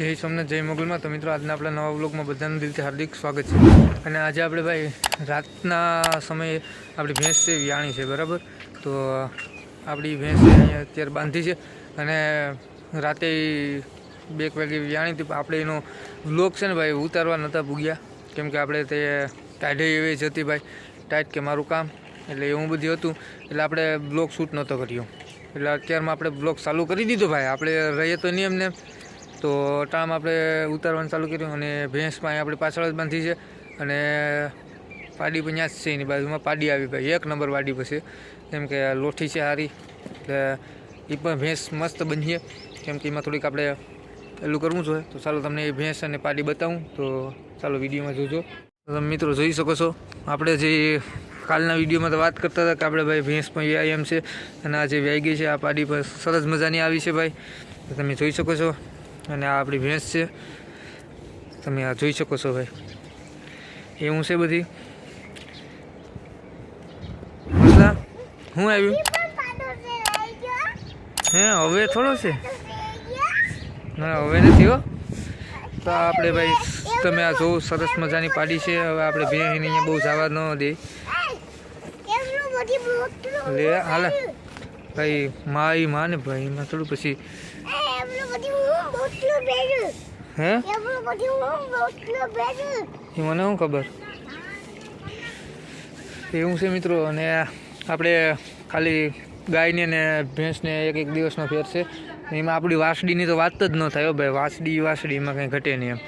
જય સોમનાથ, જય મોગલમાં. તો મિત્રો, આજના આપણા નવા બ્લોગમાં બધાનું દિલથી હાર્દિક સ્વાગત છે. અને આજે આપણે ભાઈ, રાતના સમયે આપણી ભેંસ છે, વ્યાણી છે, બરાબર? તો આપણી ભેંસ અહીંયા અત્યારે બાંધી છે. અને રાતે બે એક વાગે વ્યાણી હતી, પણ આપણે એનો બ્લોક છે ને ભાઈ, ઉતારવા નહોતા પૂગ્યા કેમ કે આપણે તે ટાઢે એવી જ હતી ભાઈ ટાઈટ કે મારું કામ. એટલે એવું બધું હતું. એટલે આપણે બ્લોગ શૂટ નહોતો કર્યો. એટલે અત્યારમાં આપણે બ્લોગ ચાલુ કરી દીધો ભાઈ. આપણે રહીએ તો નહીં એમને તો ટામ આપણે ઉતારવાનું ચાલુ કર્યું અને ભેંસમાં પણ આપણી પાછળ જ બાંધી છે અને પાડી પણ ત્યાં જ છે એની બાજુમાં. પાડી આવી ભાઈ, એક નંબર પાડી પછી. કેમ કે લોઠી છે સારી એટલે એ પણ ભેંસ મસ્ત બનીએ. કેમ કે એમાં થોડીક આપણે પેલું કરવું જોઈએ તો ચાલો તમને એ ભેંસ અને પાડી બતાવું. તો ચાલો વિડીયોમાં જોજો. તમે મિત્રો જોઈ શકો છો, આપણે જે કાલના વિડીયોમાં તો વાત કરતા હતા કે આપણે ભાઈ ભેંસ પણ વ્યાયામ છે અને આ જે વ્યાઈ છે, આ પાડી પર સરસ મજાની આવી છે ભાઈ. તમે જોઈ શકો છો. અને આ આપણી ભેંસ છે. તમે આ જોઈ શકો છો ભાઈ. એવું છે બધી. હું આવ્યું? હે હવે થોડો છે? ના હવે નથી હો. તો આપણે ભાઈ તમે આ જોવો સરસ મજાની પાડી છે. હવે આપણે ભેં અહીંયા બહુ જવા ન દે. લે હાલે. ભાઈ મા ઈ માં ને ભાઈ એમાં થોડું પછી હે? એ મને શું ખબર? એવું છે મિત્રો, અને આપણે ખાલી ગાયને ને ભેંસને એક એક દિવસનો ફેર છે. એમાં આપણી વાસડીની તો વાત જ ન થાય ભાઈ વાસડી એમાં કંઈ ઘટે નહીં એમ.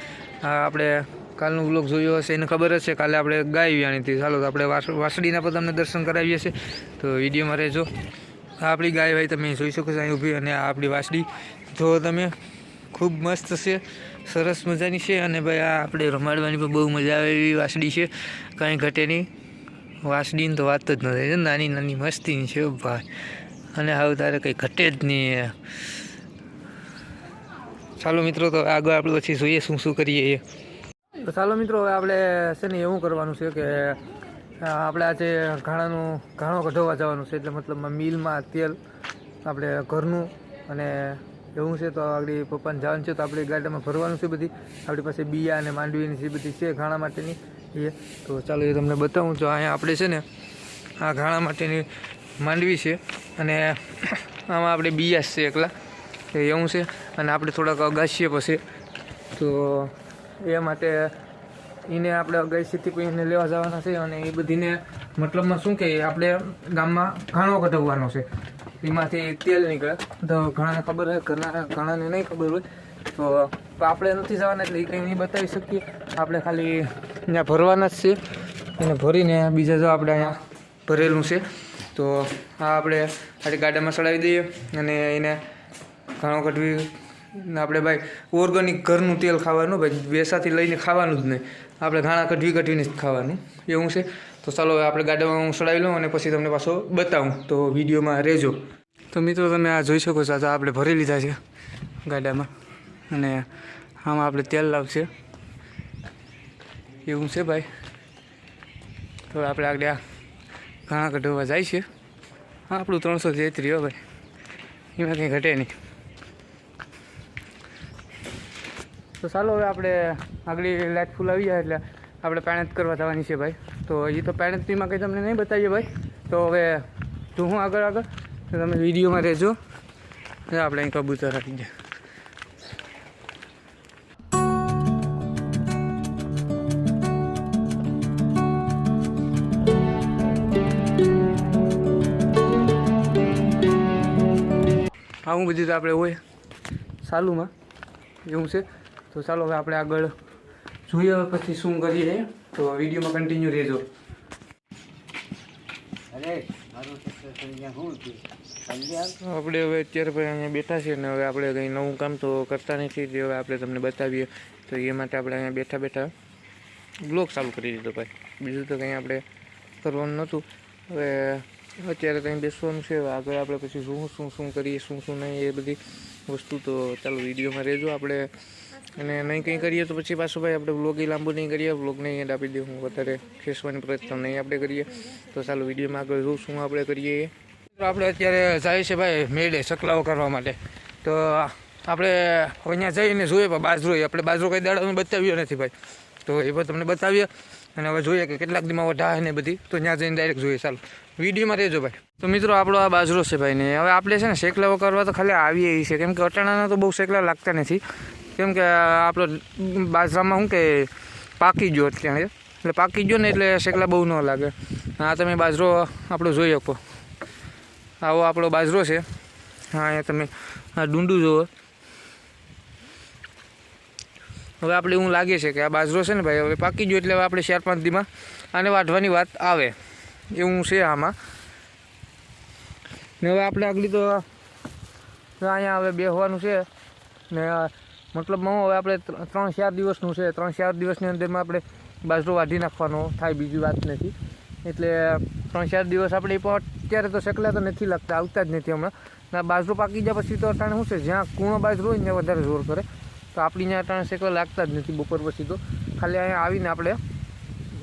આપણે કાલનું બ્લોગ જોયો હશે, એને ખબર હશે કાલે આપણે ગાય વ્યાણી હતી. ચાલો તો આપણે વાસ વાસડીના પણ તમને દર્શન કરાવીએ છીએ. તો વિડીયોમાં રહેજો. આપણી ગાય ભાઈ તમે જોઈ શકો છો અહીં ઊભી, અને આપણી વાસડી જો તમે ખૂબ મસ્ત છે, સરસ મજાની છે અને ભાઈ આ આપણે રમાડવાની પણ બહુ મજા આવે એવી વાસડી છે. કાંઈ ઘટે નહીં. વાસડીની તો વાત જ નથી નાની નાની મસ્તીની છે ભાઈ. અને હવે તારે કંઈ ઘટે જ નહીં ચાલો મિત્રો, તો આગળ આપણે પછી જોઈએ શું શું કરીએ એ. ચાલો મિત્રો, હવે આપણે છે ને એવું કરવાનું છે કે આપણે આજે ઘાણાનું, ઘાણો કઢાવવા જવાનું છે. એટલે મતલબમાં મિલમાં તેલ આપણે ઘરનું અને એવું છે તો આગળ પપ્પાને જવાનું છે તો આપણે ગાડીમાં ભરવાનું છે બધી. આપણી પાસે બિયા અને માંડવીની જે બધી છે ઘાણા માટેની એ. તો ચાલો એ તમને બતાવું. તો અહીંયા આપણે છે ને આ ઘાણા માટેની માંડવી છે અને આમાં આપણે બિયા છે એકલા. એવું છે અને આપણે થોડાક અગાશીએ પછી. તો એ માટે એને આપણે અગાશીથી કોઈ એને લેવા જવાના છે અને એ બધીને મતલબમાં શું કે આપણે ગામમાં ઘાણો કઢાવવાનો છે. એમાંથી તેલ નીકળે. તો ઘણાને ખબર હોય, ઘણા ઘણાને નહીં ખબર હોય. તો આપણે નથી જવાના એટલે એ કંઈ નહીં બતાવી શકીએ. આપણે ખાલી અહીંયા ભરવાના જ છે એને ભરીને બીજા જો આપણે અહીંયા ભરેલું છે. તો આ આપણે આડી ગાડામાં ચડાવી દઈએ અને એને ઘણો કઢવી આપણે ભાઈ ઓર્ગેનિક ઘરનું તેલ ખાવાનું, ભાઈ વેસાથી લઈને ખાવાનું જ નહીં. આપણે ઘાણા કઢવી કઢવીને જ ખાવાનું. એવું છે. તો ચાલો હવે આપણે ગાડામાં હું ચડાવી લઉં અને પછી તમને પાછો બતાવું. તો વિડીયોમાં રહેજો. તો મિત્રો તમે આ જોઈ શકો છો, આ આપણે ભરી લીધા છે ગાડામાં. અને આમાં આપણે તેલ લાવશે. એવું છે ભાઈ. તો આપણે આગળ આ ઘણા કઢવા જાય છે. હા, આપણું ત્રણસો તેત્રી હો ભાઈ. એમાં કંઈ ઘટે નહીં. તો ચાલો હવે આપણે આગળ લાઇટ ફૂલ આવી જાય એટલે આપણે પાણી કરવા જવાની છે ભાઈ. તો એ તો પેણતમાં કંઈ તમને નહીં બતાવીએ ભાઈ. તો હવે જો હું આગળ આગળ? તો તમે વિડીયોમાં રહેજો. આપણે અહીં કબૂતર આવી જાય આવું બધું તો આપણે હોય સાલુમાં. એવું છે. તો ચાલો હવે આપણે આગળ જોઈએ પછી શું કરીએ. તો વિડીયોમાં કન્ટિન્યુ રહેજો આપણે હવે અત્યારે ભાઈ અહીંયા બેઠા છીએ ને હવે આપણે કંઈ નવું કામ તો કરતા નથી તે હવે આપણે તમને બતાવીએ. તો એ માટે આપણે અહીંયા બેઠા બેઠા બ્લોગ ચાલુ કરી દીધો ભાઈ. બીજું તો કંઈ આપણે કરવાનું નહોતું. હવે અત્યારે કંઈ બેસવાનું છે હવે આગળ આપણે પછી શું શું શું કરીએ શું શું નહીં એ બધી વસ્તુ તો ચાલો વિડીયોમાં રહેજો. આપણે અને નહીં કંઈ કરીએ તો પછી પાછું ભાઈ આપણે વ્લોગ લાંબુ નહીં કરીએ. વ્લોગ નહીં એડ આપી દઉં વધારે ખેંચવાની પ્રયત્ન નહીં આપણે કરીએ. તો ચાલો વિડીયોમાં આગળ જોઉં શું આપણે કરીએ. એ આપણે અત્યારે જાય છે ભાઈ મેળે ચકલાઓ કરવા માટે. તો આપણે અહીંયા જઈને જોઈએ પણ બાજરો એ આપણે બાજરો કંઈ દાડાનું બતાવ્યો નથી ભાઈ. તો એ પણ તમને બતાવીએ. અને હવે જોઈએ કે કેટલાક દીમાં વધારે ને બધી. તો ત્યાં જઈને ડાયરેક્ટ જોઈએ. ચાલો, વિડીયોમાં રહેજો ભાઈ. તો મિત્રો, આપણો આ બાજરો છે ભાઈ ને. હવે આપણે છે ને શેકલા કરવા તો ખાલી આવીએ એ છે કેમ કે અટાણાના તો બહુ શેકલા લાગતા નથી. કેમ કે આપણો બાજરામાં શું કે પાકી ગયો ત્યાં એટલે પાકી ગયો ને એટલે શેકલા બહુ ન લાગે. આ તમે બાજરો આપણો જોઈ શકો. આવો આપણો બાજરો છે. હા, અહીંયા તમે આ ડુંડું જુઓ. હવે આપણે એવું લાગે છે કે આ બાજરો છે ને ભાઈ, હવે પાકી ગયો એટલે હવે આપણે ચાર પાંચ દીમાં આને વાઢવાની વાત આવે. એવું છે આમાં. ને હવે આપણે આગળ તો અહીંયા હવે બેસવાનું છે. ને મતલબમાં હવે આપણે ત્રણ- ચાર દિવસનું છે ત્રણ ચાર દિવસની અંદરમાં આપણે બાજરો વાઢી નાખવાનો, થાય બીજી વાત નથી. એટલે ત્રણ ચાર દિવસ આપણે પણ અત્યારે તો શકલા તો નથી લાગતા, આવતા જ નથી હમણાં. ના બાજરો પાકી જાય પછી તો અટાણે શું છે, જ્યાં કૂણો બાજરો હોય ને વધારે જોર કરે. તો આપણી ત્યાં અટાણે શેકલા લાગતા જ નથી બપોર પછી તો. ખાલી અહીંયા આવીને આપણે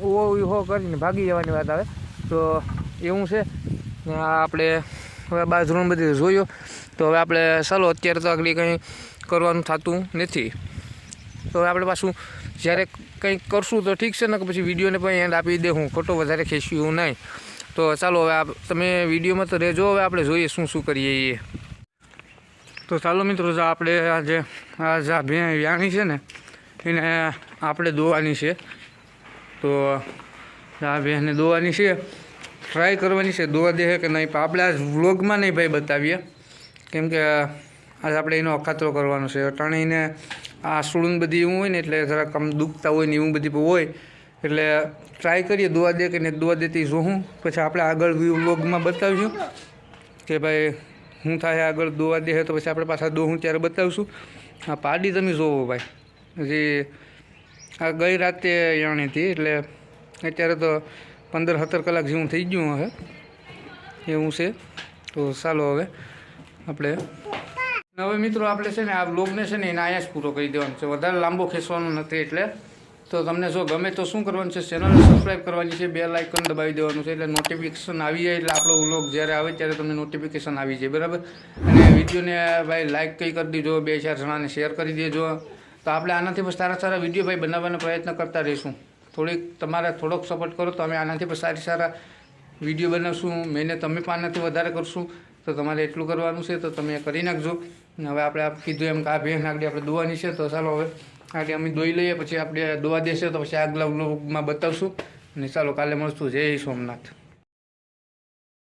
ઓહો હો કરીને ભાગી જવાની વાત આવે. તો એવું છે. આપણે હવે બાજરોને બધું જોયો. તો હવે આપણે ચાલો, અત્યારે તો આગળ કંઈ કરવાનું થતું નથી. તો આપણે પાછું જ્યારે કંઈક કરશું તો ઠીક છે ને કે પછી વિડીયોને પણ એન્ડ આપી દે હું. ખોટો વધારે ખેંચ્યું નહીં. તો ચાલો હવે આપ તમે વિડીયોમાં તો રહેજો, હવે આપણે જોઈએ શું શું કરીએ એ. તો ચાલો મિત્રો આપણે આ જે આ જે વ્યાણી છે ને, એને આપણે દોવાની છે. તો આ બેને દોવાની છે. ટ્રાય કરવાની છે. દોવા દે કે નહીં? પણ આપણે આ વ્લોગમાં નહીં ભાઈ બતાવીએ. કેમ કે આજે આપણે એનો અખાતરો કરવાનો છે. અટાણે એને આ સુળુન બધી એવું હોય ને એટલે જરાક આમ દુખતા હોય ને એવું બધી હોય, એટલે ટ્રાય કરીએ દોવા દે કે નહીં દોવા દેતી જોઉં પછી આપણે આગળ વ્લોગમાં બતાવીશું કે ભાઈ હું થાય આગળ દોવા દે તો પછી આપણે પાછા દોહું ત્યારે બતાવીશું. આ પાડી તમે જોવો ભાઈ. પછી આ ગઈ રાતે યાણી હતી એટલે અત્યારે તો પંદર સત્તર કલાક જેવું થઈ ગયું હવે. એવું છે. તો ચાલો હવે આપણે હવે મિત્રો આપણે છે ને આ બ્લોગને છે ને એને અહીંયા જ પૂરો કરી દેવાનો છે. વધારે લાંબો ખેંચવાનો નથી એટલે. તો તમને જો ગમે તો શું કરવાનું છે ચેનલને સબસ્ક્રાઈબ કરવાની છે બે લાઇકન દબાવી દેવાનું છે એટલે નોટિફિકેશન આવી જાય એટલે આપણો વ્લોગ જ્યારે આવે ત્યારે તમને નોટિફિકેશન આવી જાય, બરાબર? અને વિડીયોને ભાઈ લાઇક કંઈ કરી દેજો, બે ચાર જણાને શેર કરી દેજો. તો આપણે આનાથી પણ સારા સારા વીડિયો ભાઈ બનાવવાનો પ્રયત્ન કરતા રહીશું. થોડીક તમારે થોડોક સપોર્ટ કરો તો અમે આનાથી પણ સારી સારા વીડિયો બનાવશું. મહેનત અમે પણ આનાથી વધારે કરશું. તો તમારે એટલું કરવાનું છે, તો તમે કરી નાખજો. હવે આપણે કીધું એમ કે આ ભેંસ આગળ આપણે દોવાની છે, તો ચાલો હવે આગળ અમે દોઈ લઈએ, પછી આપણે દોવા દેશે, તો પછી આગલા વ્લોગમાં બતાવશું. અને ચાલો કાલે મળશું. જય સોમનાથ.